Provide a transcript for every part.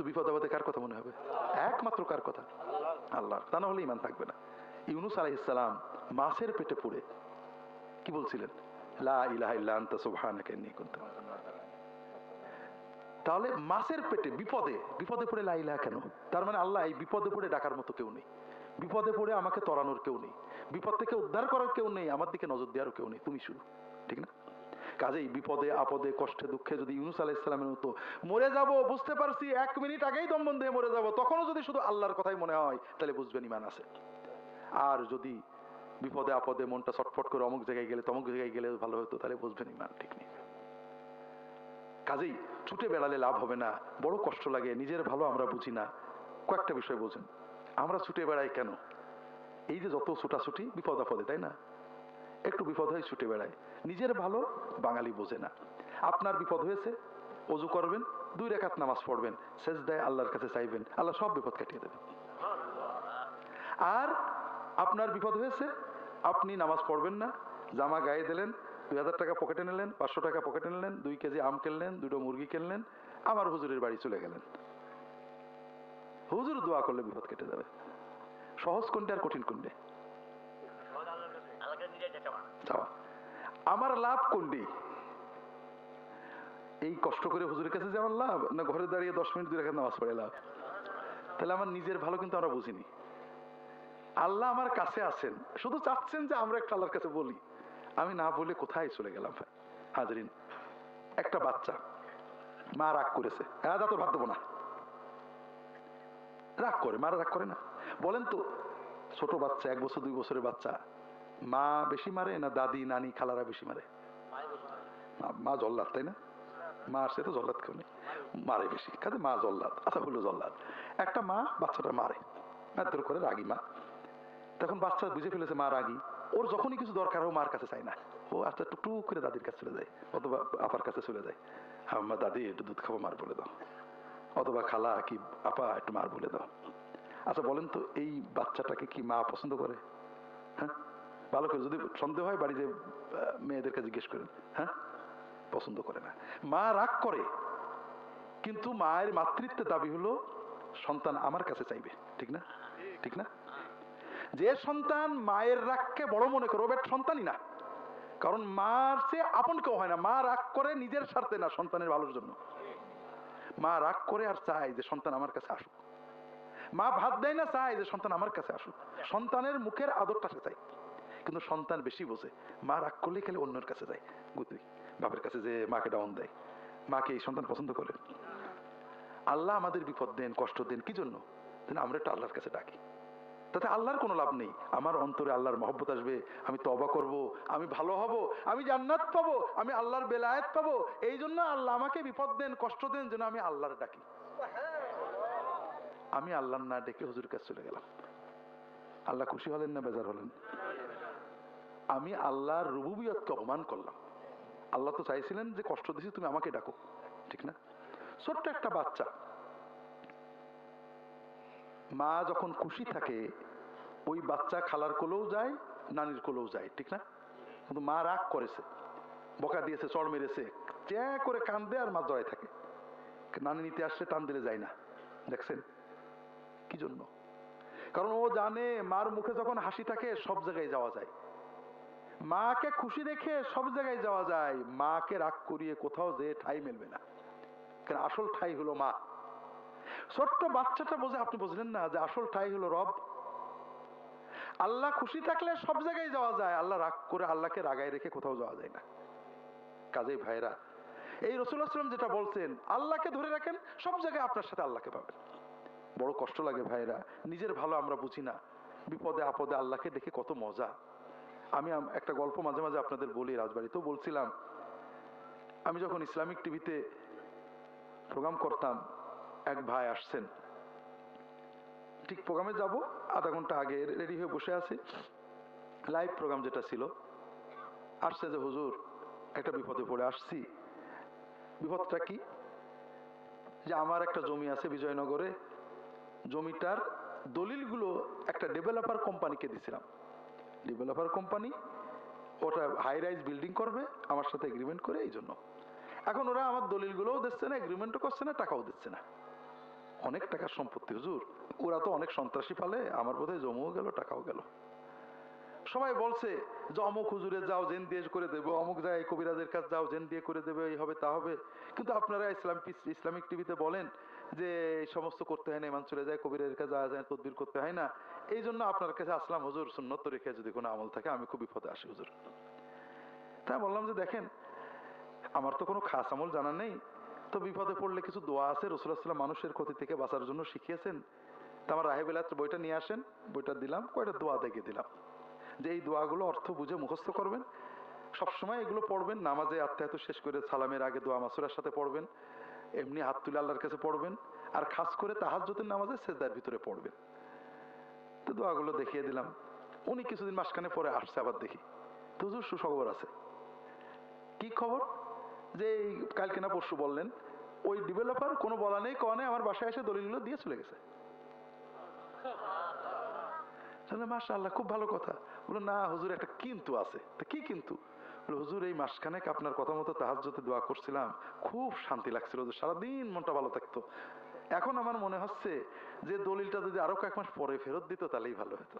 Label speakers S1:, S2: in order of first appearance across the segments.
S1: কিন্তু বিপদ আপদে কার কথা মনে হবে? একমাত্র কার কথা? আল্লাহ তা না হলে ইমান থাকবে না। ইউনুস আলাইহিসসালাম মাছের পেটে পড়ে কি বলছিলেন? তাহলে মাছের পেটে বিপদে বিপদে পড়ে লা ইলাহা কেন? তার মানে আল্লাহ এই বিপদে পড়ে ডাকার মতো কেউ নেই। বিপদে পড়ে আমাকে তরানোর কেউ নেই। বিপদ থেকে উদ্ধার করার কেউ নেই। আমার দিকে নজর দেওয়ারও কেউ নেই। তুমি শুরু ঠিক না? কাজেই বিপদে, আপদে, কষ্টে, দুঃখে যদি ইউনুস আলাইসালামের মতো মরে যাব, বুঝতে পারছি, এক মিনিট আগেই দম বন্ধ হয়ে মরে যাব, তখনও যদি শুধু আল্লাহর কথাই মনে হয়, তাহলে বুঝবেন ইমান আছে। আর যদি বিপদে, আপদে মনটা ছটফট করে অমুক জায়গায় গেলে, তমুক জায়গায় গেলে ভালো হতো, তাহলে বুঝবেন ইমান ঠিক নেই। কাজেই ছুটে বেড়ালে লাভ হবে না, বড় কষ্ট লাগে, নিজের ভালো আমরা বুঝি না। কয়েকটা বিষয় বোঝেন, আমরা ছুটে বেড়াই কেন? এই যে যত ছুটাছুটি, বিপদ আপদে, তাই না? একটু বিপদ হয়ে ছুটে বেড়ায়। নিজের ভালো বাঙালি বোঝে না। আপনার বিপদ হয়েছে, অজু করবেন, দুই রেখাত নামাজ পড়বেন শেষ দেয় আল্লাহর কাছে চাইবেন, আল্লাহ সব বিপদ কাটিয়ে দেবেন। আর আপনার বিপদ হয়েছে, আপনি নামাজ পড়বেন না, জামা গায়ে দিলেন, দুই হাজার টাকা পকেটে নিলেন, পাঁচশো টাকা পকেটে নিলেন, দুই কেজি আম কিনলেন, দুটো মুরগি কিনলেন, আবার হুজুরের বাড়ি চলে গেলেন। হুজুর দোয়া করলে বিপদ কেটে যাবে। সহজ কোনটা আর কঠিন কোনটে? যাওয়া আমার লাভ কোনটি? এই কষ্ট করে হুজুরের কাছে যে আমার লাভ, না ঘরে দাঁড়িয়ে দশ মিনিট দুই রেখা নামাজ পড়ে লাভ? তাহলে আমার নিজের ভালো কিন্তু আমরা বুঝিনি। আল্লাহ আমার কাছে আছেন। শুধু চাচ্ছেন যে আমরা একটা আল্লাহর কাছে বলি। আমি না বলে কোথায় চলে গেলাম? হাজরিন, একটা বাচ্চা, মা রাগ করেছে। হ্যাঁ দা তোর ভাত দেবো না। রাগ করে, মারা রাগ করে না। বলেন তো, ছোট বাচ্চা, এক বছর, দুই বছরের বাচ্চা মা বেশি মারে না দাদি, নানি, খালারা বেশি মারে? মা- জল্লাদ, তাই না? মা সে তো জল্লাদ কেউ মারে বেশি। কাজে মা জল্লাদ আচ্ছা হলো জল্লাদ। একটা মা বাচ্চাটা মারে, মারধর করে রাগি মা। তখন বাচ্চা বুঝে ফেলেছে মা রাগি। ওর যখনই কিছু দরকার ও মার কাছে চায় না। ও আস্তে টুকটুক করে দাদির কাছে চলে যায়, অথবা আপার কাছে চলে যায়। মা দাদি, একটু দুধ খাব, মার বলে দাও। অথবা খালা কি আপা, একটু মার বলে দাও। আচ্ছা বলেন তো, এই বাচ্চাটাকে কি মা পছন্দ করে? হ্যাঁ? ভালো করে যদি সন্দেহ হয় বাড়িতে মেয়েদেরকে জিজ্ঞেস করেন হ্যাঁ? পছন্দ করে না। মা রাগ করে, কিন্তু মায়ের মাতৃত্বের দাবি হলো, সন্তান আমার কাছে চাইবে। ঠিক না? ঠিক না? যে সন্তান মায়ের রাগকে বড় মনে করে ওটা সন্তানই না। কারণ মার সে আপন কেউ হয় না। মা রাগ করে নিজের স্বার্থে না, সন্তানের ভালোর জন্য। মা রাগ করে আর চায় যে সন্তান আমার কাছে আসুক। মা ভাত দেয় না, চায় যে সন্তান আমার কাছে আসুক। সন্তানের মুখের আদরটা সে চায়। কিন্তু সন্তান বেশি বোঝে। মা রাগ করলেই খালি অন্যের কাছে যায় গুতুই বাপের কাছে যে মাকে ডাউন দেয়। মাকে এই সন্তান পছন্দ করে। আল্লাহ আমাদের বিপদ দেন, কষ্ট দেন, কি জন্য? আমরা একটু আল্লাহর কাছে ডাকি। তাতে আল্লাহর কোনো লাভ নেই। আমার অন্তরে আল্লাহর মহব্বত আসবে, আমি তবা করব, আমি ভালো হব, আমি জান্নাত পাবো, আমি আল্লাহর বেলায়েত পাবো। এই জন্য আল্লাহ আমাকে বিপদ দেন, কষ্ট দেন, যেন আমি আল্লাহর ডাকি। আমি আল্লাহর না ডেকে হুজুর কাছে চলে গেলাম। আল্লাহ খুশি হলেন না বেজার হলেন? আমি আল্লাহর রুবুবিয়তকে অপমান করলাম। আল্লাহ তো চাইছিলেন যে কষ্ট দিছি, তুমি আমাকে ডাকো। ঠিক না? ছোট্ট একটা বাচ্চা। মা যখন খুশি থাকে, ওই বাচ্চা খালার কোলেও যায়, নানির কোলেও যায়, ঠিক না? কিন্তু মা রাগ করেছে, বকা দিয়েছে, চড় মেরেছে চ্যা করে কান্দে আর মা জড়াই থাকে। নানি নিতে আসলে টান দিলে যায় না। দেখছেন? কি জন্য? কারণ ও জানে, মার মুখে যখন হাসি থাকে, সব জায়গায় যাওয়া যায়। মাকে খুশি দেখে সব জায়গায় যাওয়া যায়। মাকে রাগ করিয়ে কোথাও যেয়ে ঠাই মেলবে না। কারণ আসল ঠাই হলো মা। ছোট্ট বাচ্চাটা বোঝে, আপনি বুঝলেন না যে আসল ঠাই হলো রব। আল্লাহ খুশি থাকলে সব জায়গায় যাওয়া যায়। আল্লাহ রাগ করে আল্লাহকে রাগায় রেখে কোথাও যাওয়া যায় না। কাজেই ভাইরা এই রসুলাম যেটা বলছেন, আল্লাহকে ধরে রাখেন, সব জায়গায় আপনার সাথে আল্লাহকে পাবেন। বড় কষ্ট লাগে ভাইরা নিজের ভালো আমরা বুঝি না। বিপদে আপদে আল্লাহকে দেখে কত মজা। আমি একটা গল্প মাঝে মাঝে আপনাদের বলি রাজবাড়িতেও বলছিলাম। আমি যখন ইসলামিক টিভিতে প্রোগ্রাম করতাম, এক ভাই আসছেন। ঠিক প্রোগ্রামে যাব, আধা ঘণ্টা আগে রেডি হয়ে বসে আছি। লাইভ প্রোগ্রাম যেটা ছিল, আসছে যে, হুজুর, একটা বিপদে পড়ে আসছি। বিপদটা কি? যে আমার একটা জমি আছে বিজয়নগরে। জমিটার দলিলগুলো একটা ডেভেলপার কোম্পানিকে দিছিলাম। ডেভেলপার কোম্পানি ওটা হাই রাইজ বিল্ডিং করবে, আমার সাথে এগ্রিমেন্ট করে, এই জন্য। এখন ওরা আমার দলিলগুলোও দিচ্ছে না এগ্রিমেন্টও করছে না, টাকাও দিচ্ছে না। অনেক টাকার সম্পত্তি, হুজুর। ওরা তো অনেক সন্ত্রাসী পালে, আমার বোধহয় জমুও গেল, টাকাও গেল। সবাই বলছে যে, অমুক হুজুরে যাও, জেন দিয়ে করে দেবো, অমুক যায় কবিরাজের কাছে যাও, জেন দিয়ে করে দেবে, এই হবে, তা হবে। কিন্তু আপনারা ইসলাম ইসলামিক টিভিতে বলেন যে, এই সমস্ত করতে হয় না ইমান চলে যায় কবিরের কাছে যাওয়া যায়, তদবির করতে হয় না। এই জন্য আপনার কাছে আসলাম, হুজুর, সুন্নত রেখে যদি কোনো আমল থাকে, আমি খুব বিপদে আসি, হুজুর। তাই বললাম যে, দেখেন, আমার তো কোনো খাস আমল জানা নেই, তো বিপদে পড়লে কিছু দোয়া আছে রসুল্লাহাম মানুষের ক্ষতি থেকে বাঁচার জন্য শিখিয়েছেন। তা আমার রাহেবেলাত বইটা নিয়ে আসেন, বইটা দিলাম, কয়টা দোয়া দেখে দিলাম। যে এই দোয়াগুলো অর্থ বুঝে মুখস্থ করবেন, সবসময় এগুলো পড়বেন, নামাজে আত্মায়ত শেষ করে সালামের আগে দোয়া মাসুরার সাথে পড়বেন, এমনি হাত তুলে আল্লাহর কাছে পড়বেন, আর খাস করে তাহাজ্জুদের নামাজে সেজদার ভিতরে পড়বেন। তো দোয়াগুলো দেখিয়ে দিলাম। উনি কিছুদিন মাসখানে পরে আসছে আবার দেখি। তো হুজুর সুখবর আছে। কি খবর? যে কালকে না পরশু বললেন, ওই ডেভেলপার কোনো বলা নেই কনে আমার বাসায় এসে দলিলগুলো দিয়ে চলে গেছে। তাহলে মাসা আল্লাহ খুব ভালো কথা। বলল, না হুজুর, একটা কিন্তু আছে। তা কি কিন্তু? হুজুর, এই মাসখানেক আপনার কথা মতো তাহাজ্জতে দোয়া করছিলাম। খুব শান্তি লাগছিল সারাদিন মনটা ভালো থাকতো। এখন আমার মনে হচ্ছে যে দলিলটা যদি আরও কয়েক মাস পরে ফেরত দিত, তাহলেই ভালো হতো।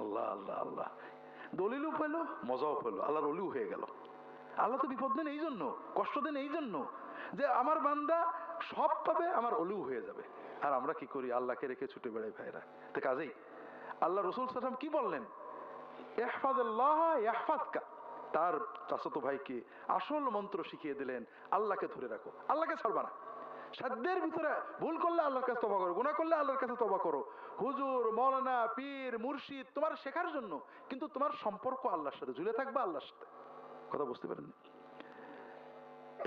S1: আল্লাহ আল্লাহ আল্লাহ। দলিলও পেল মজাও পেল আল্লাহর অলিও হয়ে গেল। আল্লাহ তো বিপদ দেন এই জন্য, কষ্ট দেন এই জন্য যে আমার বান্দা সব পাবে, আমার অলিও হয়ে যাবে। আর আমরা কি করি? আল্লাহকে রেখে ছুটে বেড়াই ভাইরা। তো কাজেই আল্লাহ রসুল সাল্লাম কি বললেন? তার চাচাতো ভাইকে আসল মন্ত্র শিখিয়ে দিলেন, আল্লাহকে ধরে রাখো। আল্লাহকে ছাড়বা না। সাধ্যের ভিতরে ভুল করলে আল্লাহর কাছে তবা করো গুণা করলে আল্লাহর কাছে তবা করো। হুজুর মৌলানা পীর, মুর্শিদ, তোমার শেখার জন্য কিন্তু তোমার সম্পর্ক আল্লাহর সাথে, ঝুলে থাকবে আল্লাহর সাথে। কথা বুঝতে পারেন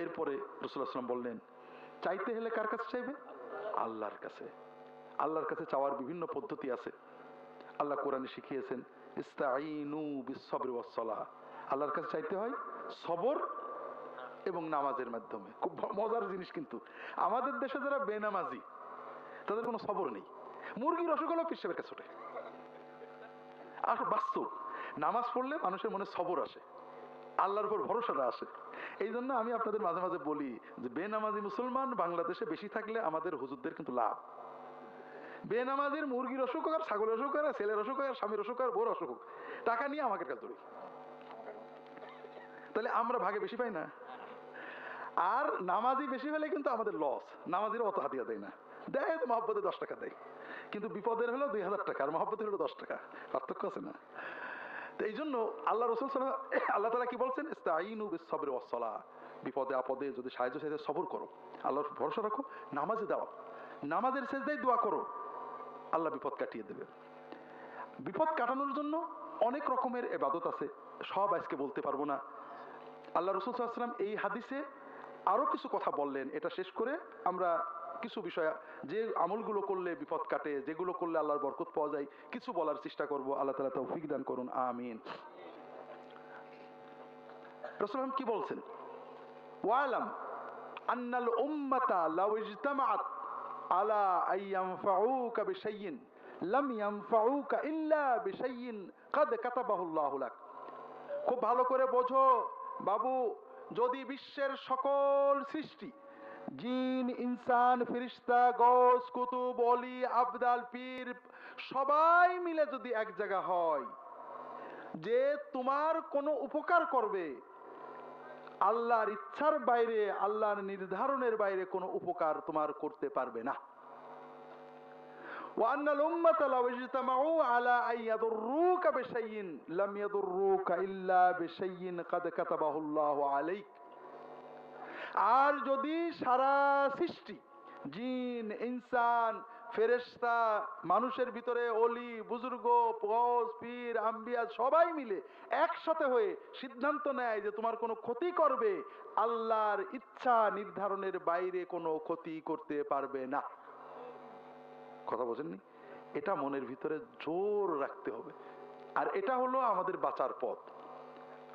S1: এরপরে রসুল্লাহ আসলাম বললেন, চাইতে হলে কার কাছে চাইবে? আল্লাহর কাছে। আল্লাহর কাছে চাওয়ার বিভিন্ন পদ্ধতি আছে। আল্লাহ কোরআনে শিখিয়েছেন ইস্তাইনু আল্লাহর কাছে চাইতে হয়, সবর এবং নামাজের মাধ্যমে। খুব মজার জিনিস কিন্তু। আমাদের দেশে যারা বেনামাজি, তাদের কোনো সবর নেই। মুরগি রসগোল্লা পিসাবের কাছে ওঠে? আর বাস্তব, নামাজ পড়লে মানুষের মনে সবর আসে। আল্লাহর উপর ভরসাটা আসে। এই জন্য আমি আপনাদের মাঝে মাঝে বলি যে, বেনামাজি মুসলমান বাংলাদেশে বেশি থাকলে আমাদের হুজুরদের কিন্তু লাভ। বেনামাজির মুরগির অসুখ আর ছাগলের অসুখ আর ছেলের অসুখ আর স্বামীর অসুখ আর বোর অসুখ টাকা নিয়ে আমাকে কাজ ধরি তাহলে আমরা ভাগে বেশি পাই না? আর নামাজি বেশি হলে কিন্তু আমাদের লস নামাজিরা অত হাতিয়া দেয় না। দেয় তো মহব্বতে দশ টাকা দেয়। কিন্তু বিপদের হলো দুই হাজার টাকা, আর মহব্বতের হলো দশ টাকা, পার্থক্য আছে না। তো এই জন্য আল্লাহ রসুল আল্লাহ তালা কি বলছেন? ইস্তাইনু বিসসবরি ওয়াসসালাহ বিপদে আপদে যদি সাহায্য চাইতে সবর করো। আল্লাহর ভরসা রাখো, নামাজে দাও নামাজের শেষদাই দোয়া করো। আল্লাহ বিপদ কাটিয়ে দেবে। বিপদ কাটানোর জন্য অনেক রকমের এবাদত আছে। সব আজকে বলতে পারব না। আল্লাহ রসুল সাল্লাম এই হাদিসে আরও কিছু কথা বললেন, এটা শেষ করে আমরা কিছু বিষয়, যে আমলগুলো করলে বিপদ কাটে, যেগুলো করলে আল্লাহর বরকত পাওয়া যায়, কিছু বলার চেষ্টা করব, আল্লাহ তালা তৌফিক দান করুন, আমিন। কি বলছেন? ওয়ালাম আন্নাল উম্মাতা লাউ আলা আইয়ানফাউকা বিশাইইন, লাম ইল্লা কাদ লাক। খুব ভালো করে বোঝো, বাবু যদি বিশ্বের সকল সৃষ্টি, জিন, ইনসান, ফিরিস্তা গস কুতুব, অলি, আবদাল, পীর, সবাই মিলে যদি এক জায়গা হয়, যে তোমার কোনো উপকার করবে, আল্লাহর ইচ্ছার বাইরে, আল্লাহর নির্ধারণের বাইরে কোনো উপকার তোমার করতে পারবে না। وأن الأمة لو اجتمعوا على أن يضروك بشيء لم يضروك إلا بشيء قد كتبه الله عليك আর যদি সারা সৃষ্টি জিন ইনসান ফেরেশতা মানুষের ভিতরে অলি বুজুর্গ পজ পীর আম্বিয়া সবাই মিলে একসাথে হয়ে সিদ্ধান্ত নেয় যে তোমার কোনো ক্ষতি করবে আল্লাহর ইচ্ছা নির্ধারণের বাইরে কোনো ক্ষতি করতে পারবে না কথা বোঝেননি? এটা মনের ভিতরে জোর রাখতে হবে। আর এটা হলো আমাদের বাঁচার পথ।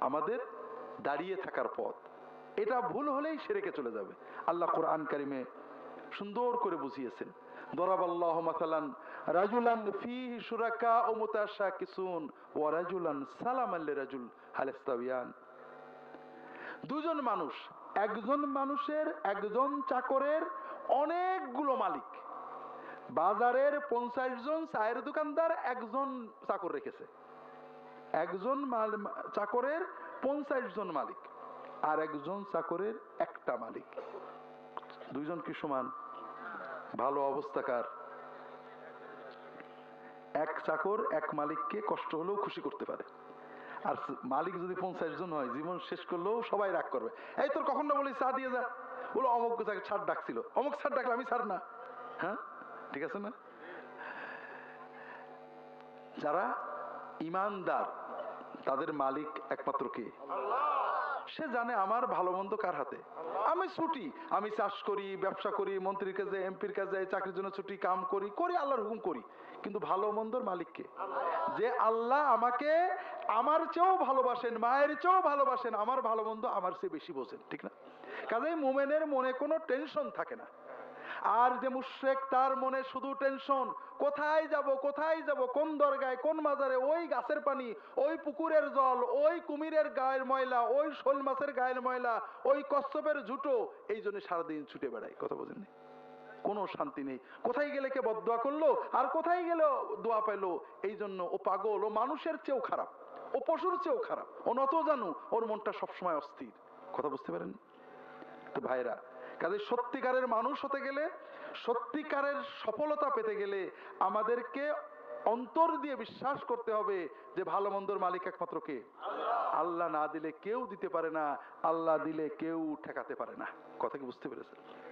S1: আমাদের দাঁড়িয়ে থাকার পথ। এটা ভুল হলেই সেরেকে চলে যাবে। আল্লাহ কোরআন কারিমে সুন্দর করে বুঝিয়েছেন। দুজন মানুষ, একজন মানুষের, একজন চাকরের অনেকগুলো মালিক। বাজারের পঞ্চাশ জন চায়ের দোকানদার একজন চাকর রেখেছে। একজন চাকরের পঞ্চাশ জন মালিক আর একজন চাকরের একটা মালিক। দুইজন কি সমান? ভালো অবস্থাকার এক চাকর, এক মালিককে কষ্ট হলেও খুশি করতে পারে। আর মালিক যদি পঞ্চাশ জন হয়, জীবন শেষ করলেও সবাই রাগ করবে। এই তোর কখন না বলি চা দিয়ে যা। বলো, অমুক ছাড় ডাকছিল। অমুক ছাড় ডাকলে আমি ছাড় না। হ্যাঁ? ঠিক আছে না? যারা ইমানদার, তাদের মালিক একমাত্র কে? সে জানে আমার ভালো মন্দ কার হাতে। আমি ছুটি, আমি চাষ করি, ব্যবসা করি, মন্ত্রীর কাছে এমপির কাছে চাকরির জন্য ছুটি, কাম করি করি, আল্লাহর হুকুম করি। কিন্তু ভালো মন্দর মালিককে যে আল্লাহ আমাকে আমার চেয়েও ভালোবাসেন, মায়ের চেয়েও ভালোবাসেন, আমার ভালো মন্দ আমার চেয়ে বেশি বোঝেন, ঠিক না? কাজেই মোমেনের মনে কোনো টেনশন থাকে না। আর যে মুশ্রেক, তার মনে শুধু টেনশন কোথায় যাব কোথায় যাব, কোন দরগায়, কোন মাজারে? ওই গাছের পানি, ওই পুকুরের জল, ওই কুমিরের গায়ের ময়লা, ওই শোল মাছের গায়ের ময়লা, ওই কচ্ছপের ঝুটো এই জন্য সারাদিন ছুটে বেড়ায়। কথা বোঝেননি কোনো শান্তি নেই। কোথায় গেলে কে বদোয়া করল? আর কোথায় গেলে দোয়া পেল এই জন্য ও পাগল, ও মানুষের চেয়েও খারাপ, ও পশুর চেয়েও খারাপ। ও নত জানু, ওর মনটা সবসময় অস্থির। কথা বুঝতে পারেন তো ভাইরা কাজে সত্যিকারের মানুষ হতে গেলে সত্যিকারের সফলতা পেতে গেলে আমাদেরকে অন্তর দিয়ে বিশ্বাস করতে হবে যে ভালো মন্দর মালিক একমাত্র কে? আল্লাহ। না দিলে কেউ দিতে পারে না আল্লাহ দিলে কেউ ঠেকাতে পারে না। কথা কি বুঝতে পেরেছেন?